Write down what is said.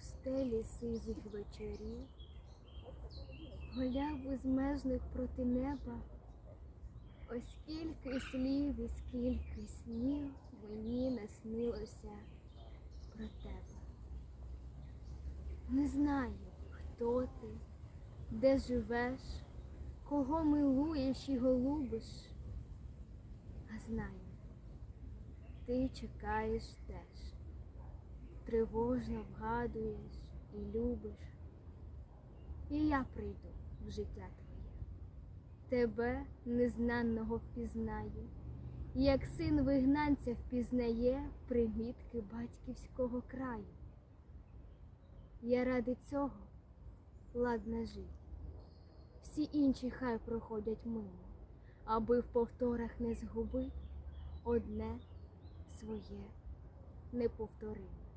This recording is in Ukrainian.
стелі сизих вечорів, голяв безмежних проти неба, ось скільки слів і скільки снів мені не снилося про тебе. Не знаю, хто ти, де живеш, кого милуєш і голубиш, а знаю, ти чекаєш теж, тривожно вгадуєш і любиш. І я прийду в життя твоє, тебе незнаного впізнаю, як син вигнанця впізнає примітки батьківського краю. Я ради цього ладна жить. Всі інші хай проходять мимо, аби в повторах не згубить одне своє неповториме.